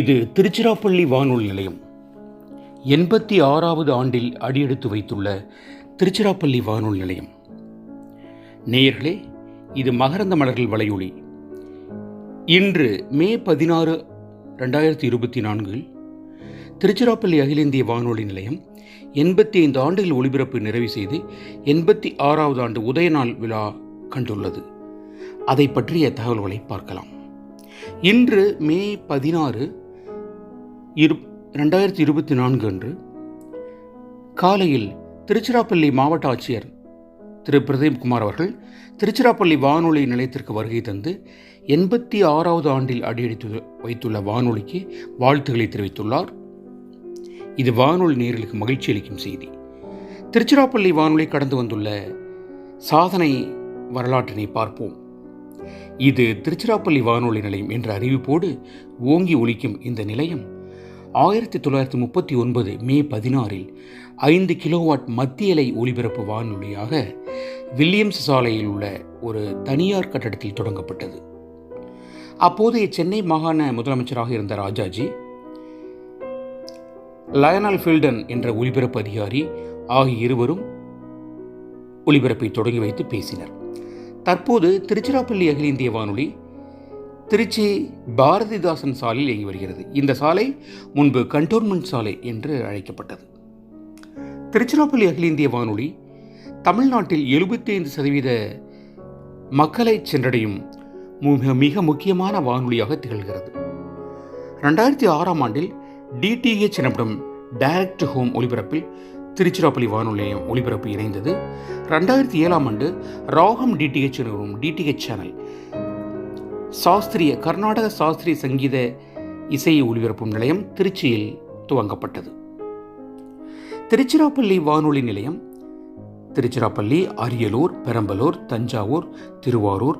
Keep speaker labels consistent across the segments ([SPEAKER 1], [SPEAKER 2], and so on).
[SPEAKER 1] இது திருச்சிராப்பள்ளி வானொலி நிலையம். எண்பத்தி ஆறாவது ஆண்டில் அடியெடுத்து வைத்துள்ள திருச்சிராப்பள்ளி வானொலி நிலையம். நேயர்களே இது மகரந்த மலர்கள் வலையொலி. இன்று மே பதினாறு ரெண்டாயிரத்தி இருபத்தி நான்கில் திருச்சிராப்பள்ளி அகில இந்திய வானொலி நிலையம் எண்பத்தி ஐந்து ஆண்டுகள் ஒளிபரப்பு நிறைவு செய்து எண்பத்தி ஆறாவது ஆண்டு உதயநாள் விழா கண்டுள்ளது. அதை பற்றிய தகவல்களை பார்க்கலாம். இன்று மே பதினாறு இரு ரெண்டாயிரத்தி இருபத்தி நான்கு அன்று காலையில் திருச்சிராப்பள்ளி மாவட்ட ஆட்சியர் திரு. பிரதீப் குமார் அவர்கள் திருச்சிராப்பள்ளி வானொலி நிலையத்திற்கு வருகை தந்து எண்பத்தி ஆறாவது ஆண்டில் அடியெடுத்து வைத்துள்ள வானொலிக்கு வாழ்த்துக்களை தெரிவித்துள்ளார். இது வானொலி நேர்களுக்கு மகிழ்ச்சி அளிக்கும் செய்தி. திருச்சிராப்பள்ளி வானொலி கடந்து வந்துள்ள சாதனை வரலாற்றினை பார்ப்போம். இது திருச்சிராப்பள்ளி வானொலி நிலையம் என்ற அறிவிப்போடு ஓங்கி ஒலிக்கும் இந்த நிலையம் ஆயிரத்தி தொள்ளாயிரத்தி முப்பத்தி ஒன்பது மே பதினாறில் ஐந்து கிலோவாட் மத்தியலை ஒலிபரப்பு வானொலியாக வில்லியம்ஸ் சாலையில் உள்ள ஒரு தனியார் கட்டடத்தில் தொடங்கப்பட்டது. அப்போதைய சென்னை மாகாண முதலமைச்சராக இருந்த ராஜாஜி லயனல் ஃபில்டன் என்ற ஒலிபரப்பு அதிகாரி ஆகிய இருவரும் ஒலிபரப்பை தொடங்கி வைத்து பேசினர். தற்போது திருச்சிராப்பள்ளி அகில இந்திய வானொலி திருச்சி பாரதிதாசன் சாலையில் இயங்கி வருகிறது. இந்த சாலை முன்பு கண்டோன்மெண்ட் சாலை என்று அழைக்கப்பட்டது. திருச்சிராப்பள்ளி அகில இந்திய வானொலி தமிழ்நாட்டில் எழுபத்தி ஐந்து சதவீத மக்களை சென்றடையும் மிக மிக முக்கியமான வானொலியாக திகழ்கிறது. ரெண்டாயிரத்தி ஆறாம் ஆண்டில் டிடிஹெச் எனப்படும் டைரக்ட் ஹோம் ஒலிபரப்பில் திருச்சிராப்பள்ளி வானொலி நிலையம் ஒலிபரப்பு இணைந்தது. ரெண்டாயிரத்தி ஏழாம் ஆண்டு ராகம் டிடிஹெச் எனவும் டிடிஹெச் சேனல் சாஸ்திரிய கர்நாடக சாஸ்திரிய சங்கீத இசை ஒலிபரப்பும் நிலையம் திருச்சியில் துவங்கப்பட்டது. திருச்சிராப்பள்ளி வானொலி நிலையம் திருச்சிராப்பள்ளி அரியலூர் பெரம்பலூர் தஞ்சாவூர் திருவாரூர்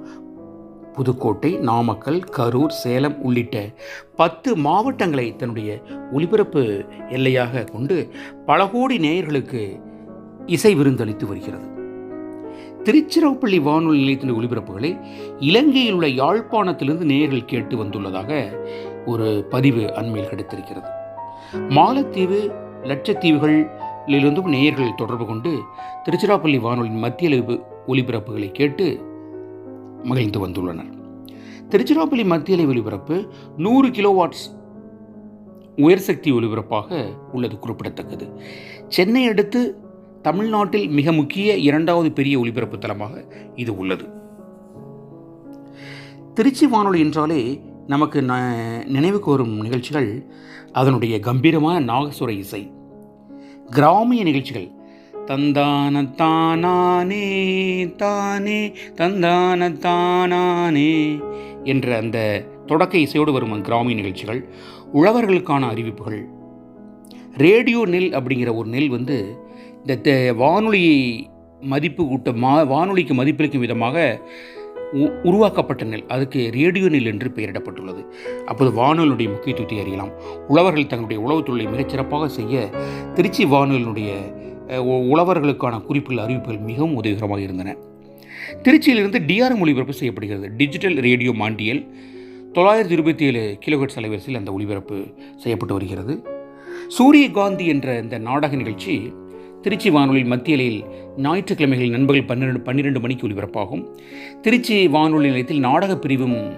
[SPEAKER 1] புதுக்கோட்டை நாமக்கல் கரூர் சேலம் உள்ளிட்ட பத்து மாவட்டங்களை தன்னுடைய ஒலிபரப்பு எல்லையாக கொண்டு பல கோடி நேயர்களுக்கு இசை விருந்தளித்து வருகிறது. திருச்சிராப்பள்ளி வானொலி நிலையத்தின் ஒலிபரப்புகளை இலங்கையில் உள்ள யாழ்ப்பாணத்திலிருந்து நேயர்கள் கேட்டு வந்துள்ளதாக ஒரு பதிவு அண்மையில் கிடைத்திருக்கிறது. மாலத்தீவு லட்சத்தீவுகளிலிருந்தும் நேயர்கள் தொடர்பு கொண்டு திருச்சிராப்பள்ளி வானொலியின் மத்திய ஒலிபரப்புகளை கேட்டு மகிழ்ந்து வந்துள்ளனர். திருச்சிராப்பள்ளி மத்திய ஒலிபரப்பு நூறு கிலோவாட்ஸ் உயர் சக்தி ஒலிபரப்பாக உள்ளது குறிப்பிடத்தக்கது. சென்னை அடுத்து தமிழ்நாட்டில் மிக முக்கிய இரண்டாவது பெரிய ஒலிபரப்பு தளமாக இது உள்ளது. திருச்சி வானொலி என்றாலே நமக்கு ந- நினைவுக்கு வரும் நிகழ்ச்சிகள் அதனுடைய கம்பீரமான நாகசுர இசை. கிராமிய நிகழ்ச்சிகள். தந்தான தானானே தானே தந்தான தானானே என்ற அந்த தொடக்க இசையோடு வரும் கிராமிய நிகழ்ச்சிகள் உழவர்களுக்கான அறிவிப்புகள். ரேடியோ நெல் அப்படிங்கிற ஒரு நெல் வந்து இந்த வானொலியை மதிப்பு கூட்ட மா வானொலிக்கு மதிப்பளிக்கும் விதமாக உ- உருவாக்கப்பட்ட நெல் அதுக்கு ரேடியோ நெல் என்று பெயரிடப்பட்டுள்ளது. அப்போது வானொலியுடைய முக்கியத்துவத்தை அறியலாம். உழவர்கள் தங்களுடைய உழவுத் தொழிலை மிகச்சிறப்பாக செய்ய திருச்சி வானொலியினுடைய உழவர்களுக்கான குறிப்புகள் அறிவிப்புகள் மிகவும் உதவிகரமாக இருந்தன. திருச்சியிலிருந்து டிஆர்எம் ஒளிபரப்பு செய்யப்படுகிறது. டிஜிட்டல் ரேடியோ மாண்டியல் தொள்ளாயிரத்தி இருபத்தி ஏழு கிலோஹெட்ஸ் அலைவரிசையில் அந்த ஒளிபரப்பு செய்யப்பட்டு வருகிறது. சூரியகாந்தி என்ற இந்த நாடக நிகழ்ச்சி திருச்சி வானொலி மத்தியலையில் ஞாயிற்றுக்கிழமைகள் நண்பர்கள் பன்னிரெண்டு பன்னிரெண்டு மணிக்கு ஒலிபரப்பாகும். திருச்சி வானொலி நிலையத்தில் நாடகப் பிரிவும்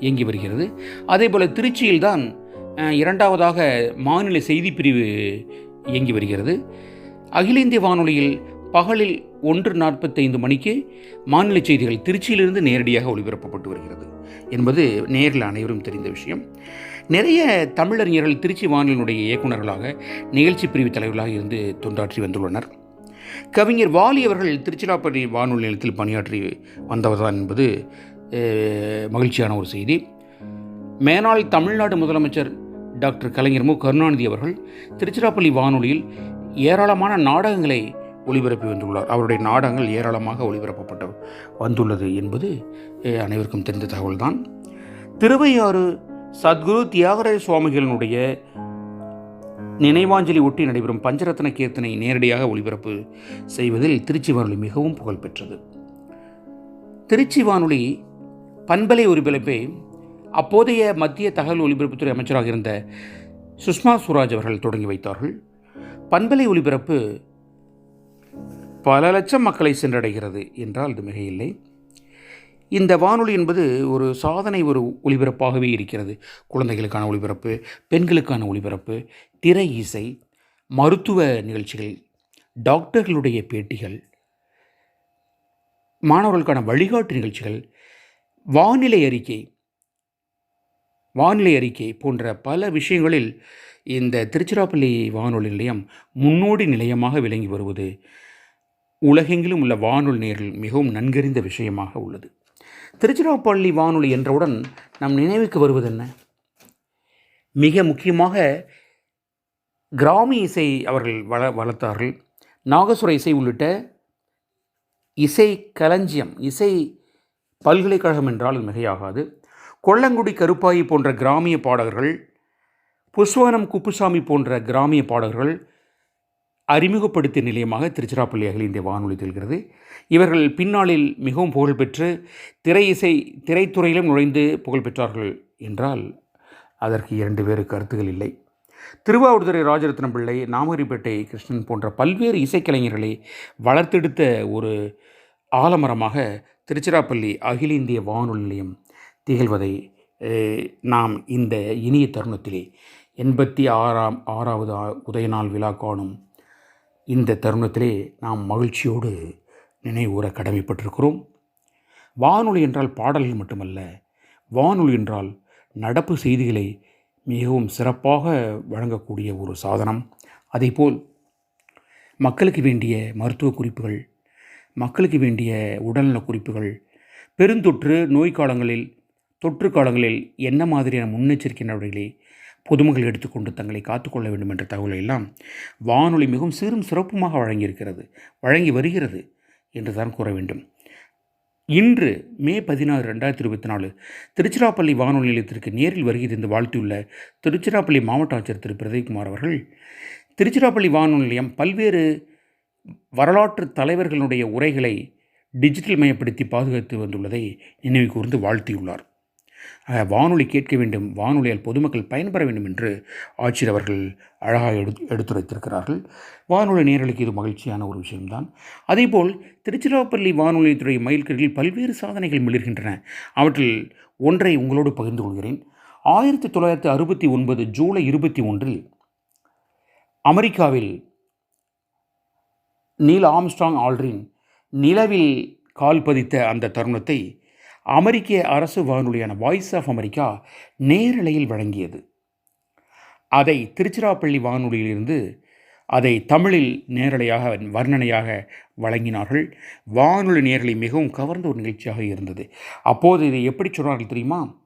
[SPEAKER 1] இயங்கி வருகிறது. அதேபோல் திருச்சியில்தான் இரண்டாவதாக மாநில செய்தி பிரிவு இயங்கி வருகிறது. அகில இந்திய வானொலியில் பகலில் ஒன்று நாற்பத்தைந்து மணிக்கு மாநில செய்திகள் திருச்சியிலிருந்து நேரடியாக ஒளிபரப்பப்பட்டு வருகிறது என்பது நேரில் அனைவரும் தெரிந்த விஷயம். நிறைய தமிழறிஞர்கள் திருச்சி வானொலியினுடைய இயக்குநர்களாக நிகழ்ச்சி பிரிவு தலைவர்களாக இருந்து தொண்டாற்றி வந்துள்ளனர். கவிஞர் வாலி அவர்கள் திருச்சிராப்பள்ளி வானொலி நிலையத்தில் பணியாற்றி வந்தவர்தான் என்பது மகிழ்ச்சியான ஒரு செய்தி. மேனாள் தமிழ்நாடு முதலமைச்சர் டாக்டர் கலைஞர் மு. கருணாநிதி அவர்கள் திருச்சிராப்பள்ளி வானொலியில் ஏராளமான நாடகங்களை ஒளிபரப்பி வந்துள்ளார். அவருடைய நாடகங்கள் ஏராளமாக ஒளிபரப்பப்பட்டு வந்துள்ளது என்பது அனைவருக்கும் தெரிந்த தகவல்தான். திருவையாறு சத்குரு தியாகராஜ சுவாமிகளினுடைய நினைவாஞ்சலி ஒட்டி நடைபெறும் பஞ்சரத்ன கீர்த்தனை நேரடியாக ஒளிபரப்பு செய்வதில் திருச்சி வானொலி மிகவும் புகழ்பெற்றது திருச்சி வானொலி பண்பலை ஒலிபரப்பை அப்போதைய மத்திய தகவல் ஒலிபரப்புத்துறை அமைச்சராக இருந்த சுஷ்மா சுவராஜ் அவர்கள் தொடங்கி வைத்தார்கள். பண்பலை ஒலிபரப்பு பல லட்சம் மக்களை சென்றடைகிறது என்றால் இது மிகையில்லை. இந்த வானொலி என்பது ஒரு சாதனை ஒரு ஒளிபரப்பாகவே இருக்கிறது. குழந்தைகளுக்கான ஒளிபரப்பு பெண்களுக்கான ஒளிபரப்பு திரை இசை மருத்துவ நிகழ்ச்சிகள் டாக்டர்களுடைய பேட்டிகள் மாணவர்களுக்கான வழிகாட்டு நிகழ்ச்சிகள் வானிலை அறிக்கை வானிலை அறிக்கை போன்ற பல விஷயங்களில் இந்த திருச்சிராப்பள்ளி வானொலி நிலையம் முன்னோடி நிலையமாக விளங்கி வருவது உலகெங்கிலும் உள்ள வானொலி நேரில் மிகவும் நன்கறிந்த விஷயமாக உள்ளது. திருச்சிராப்பள்ளி வானொலி என்றவுடன் நம் நினைவுக்கு வருவது என்ன மிக முக்கியமாக கிராமி இசை அவர்கள் வள வளர்த்தார்கள். நாகசுர இசை உள்ளிட்ட இசை களஞ்சியம் இசை பல்கலைக்கழகம் என்றால் மிகையாகாது. கொல்லங்குடி கருப்பாயி போன்ற கிராமிய பாடகர்கள் புஷ்வனம் குப்புசாமி போன்ற கிராமிய பாடகர்கள் அறிமுகப்படுத்திய நிலையமாக திருச்சிராப்பள்ளி அகில இந்திய வானொலி திகழ்கிறது இவர்கள் பின்னாளில் மிகவும் புகழ்பெற்று திரை இசை திரைத்துறையிலும் நுழைந்து புகழ் பெற்றார்கள் என்றால் அதற்கு இரண்டு வேறு கருத்துகள் இல்லை. திருவாவூர்துறை ராஜரத்னம் பிள்ளை நாமகிரிப்பேட்டை கிருஷ்ணன் போன்ற பல்வேறு இசைக்கலைஞர்களை வளர்த்தெடுத்த ஒரு ஆலமரமாக திருச்சிராப்பள்ளி அகில இந்திய வானொலி நிலையம் திகழ்வதை நாம் இந்த இனிய தருணத்திலே எண்பத்தி ஆறாம் ஆறாவது ஆ- உதயநாள் விழா காணும் இந்த தருணத்திலே நாம் மகிழ்ச்சியோடு நினைவுற கடமைப்பட்டிருக்கிறோம். வானொலி என்றால் பாடல்கள் மட்டுமல்ல வானொலி என்றால் நடப்பு செய்திகளை மிகவும் சிறப்பாக வழங்கக்கூடிய ஒரு சாதனம். அதேபோல் மக்களுக்கு வேண்டிய மருத்துவ குறிப்புகள் மக்களுக்கு வேண்டிய உடல்நல குறிப்புகள் பெருந்தொற்று நோய் காலங்களில் தொற்று காலங்களில் என்ன மாதிரியான முன்னெச்சரிக்கை நடவடிக்கைகளை பொதுமகள் எடுத்துக்கொண்டு தங்களை காத்துக்கொள்ள வேண்டும் என்ற தகவலை எல்லாம் வானொலி மிகவும் சீரும் சிறப்புமாக வழங்கியிருக்கிறது வழங்கி வருகிறது என்று தான் கூற வேண்டும். இன்று மே பதினாறு ரெண்டாயிரத்தி இருபத்தி நாலு திருச்சிராப்பள்ளி வானொலி நிலையத்திற்கு நேரில் வருகை தந்து வாழ்த்தியுள்ள திருச்சிராப்பள்ளி மாவட்ட ஆட்சியர் திரு. பிரதீப்குமார் அவர்கள் திருச்சிராப்பள்ளி வானொலி நிலையம் பல்வேறு வரலாற்று தலைவர்களுடைய உரைகளை டிஜிட்டல் மயப்படுத்தி பாதுகாத்து வந்துள்ளதை நினைவு கூர்ந்து வாழ்த்தியுள்ளார். வானொலி கேட்க வேண்டும் வானொலியால் பொதுமக்கள் பயன்பெற வேண்டும் என்று ஆட்சியர் அவர்கள் அழகாக எடு எடுத்துரைத்திருக்கிறார்கள். வானொலி நேரலுக்கு இது மகிழ்ச்சியான ஒரு விஷயம்தான். அதேபோல் திருச்சிராப்பள்ளி வானொலித்துறை மைல்கல்லில் பல்வேறு சாதனைகள் மிளிர்கின்றன. அவற்றில் ஒன்றை உங்களோடு பகிர்ந்து கொள்கிறேன். ஆயிரத்தி தொள்ளாயிரத்தி அறுபத்தி ஒன்பது ஜூலை இருபத்தி ஒன்றில் அமெரிக்காவில் நீல் ஆம்ஸ்டாங் ஆல்ட்ரின் நிலவில் கால் பதித்த அந்த தருணத்தை அமெரிக்க அரசு வானொலியான வாய்ஸ் ஆஃப் அமெரிக்கா நேரலையில் வழங்கியது. அதை திருச்சிராப்பள்ளி வானொலியிலிருந்து அதை தமிழில் நேரலையாக வர்ணனையாக வழங்கினார்கள். வானொலி நேரலை மிகவும் கவர்ந்த ஒரு நிகழ்ச்சியாக இருந்தது. அப்போது இதை எப்படி சொன்னார்கள் தெரியுமா?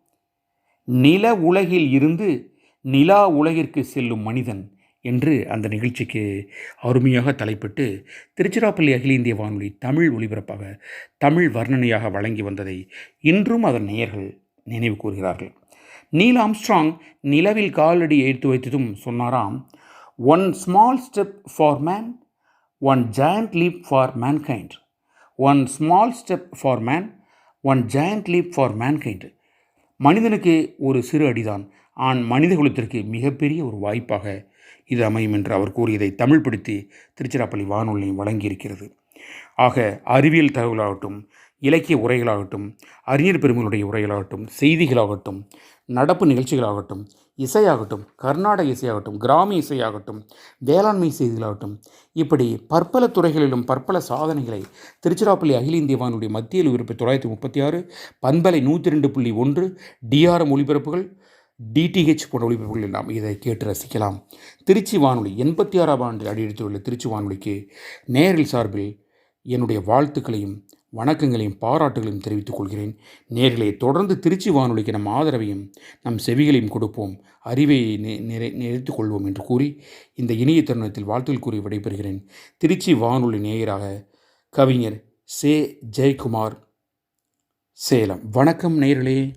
[SPEAKER 1] நில உலகில் இருந்து நிலா உலகிற்கு செல்லும் மனிதன் என்று அந்த நிகழ்ச்சிக்கு அருமையாக தலைப்பட்டு திருச்சிராப்பள்ளி அகில இந்திய வானொலி தமிழ் ஒலிபரப்பாக தமிழ் வர்ணனையாக வழங்கி வந்ததை இன்றும் அதன் நேயர்கள் நினைவு கூறுகிறார்கள். நீல் ஆம்ஸ்ட்ராங் நிலவில் காலடி எடுத்து வைத்ததும் சொன்னாராம் one small step for man one giant leap for mankind one small step for man one giant leap for mankind மனிதனுக்கு ஒரு சிறு அடிதான். ஆண் மனித குலத்திற்கு மிகப்பெரிய ஒரு வாய்ப்பாக இது அமையும் என்று அவர் கூறியதை தமிழ்படுத்தி திருச்சிராப்பள்ளி வானொலி வழங்கியிருக்கிறது. ஆக அறிவியல் தகவலாகட்டும் இலக்கிய உரைகளாகட்டும் அறிஞர் பெருமைகளுடைய உரைகளாகட்டும் செய்திகளாகட்டும் நடப்பு நிகழ்ச்சிகளாகட்டும் இசையாகட்டும் கர்நாடக இசையாகட்டும் கிராமிய இசையாகட்டும் வேளாண்மை செய்திகளாகட்டும் இப்படி பற்பல துறைகளிலும் பற்பல சாதனைகளை திருச்சிராப்பள்ளி அகில இந்திய வானொலி மத்திய உறுப்பு தொள்ளாயிரத்தி முப்பத்தி ஆறு பண்பலை நூற்றி ரெண்டு புள்ளி ஒன்று டிஆர்எம் ஒலிபரப்புகள் டிடிஹெச் போன்ற ஒளிபரப்புகளில் நாம் இதை கேட்டு ரசிக்கலாம். திருச்சி வானொலி எண்பத்தி ஆறாம் ஆண்டு அடியெடுத்துள்ள திருச்சி வானொலிக்கு நேரில் சார்பில் என்னுடைய வாழ்த்துக்களையும் வணக்கங்களையும் பாராட்டுகளையும் தெரிவித்துக் கொள்கிறேன். நேரிலே தொடர்ந்து திருச்சி வானொலிக்கு நம் ஆதரவையும் நம் செவிகளையும் கொடுப்போம். அறிவை நிறை நிறைத்துக் கொள்வோம் என்று கூறி இந்த இணைய தருணத்தில் வாழ்த்துக்கள் கூறி விடைபெறுகிறேன். திருச்சி வானொலி நேயராக கவிஞர் சே. ஜெயக்குமார் சேலம். வணக்கம் நேரலே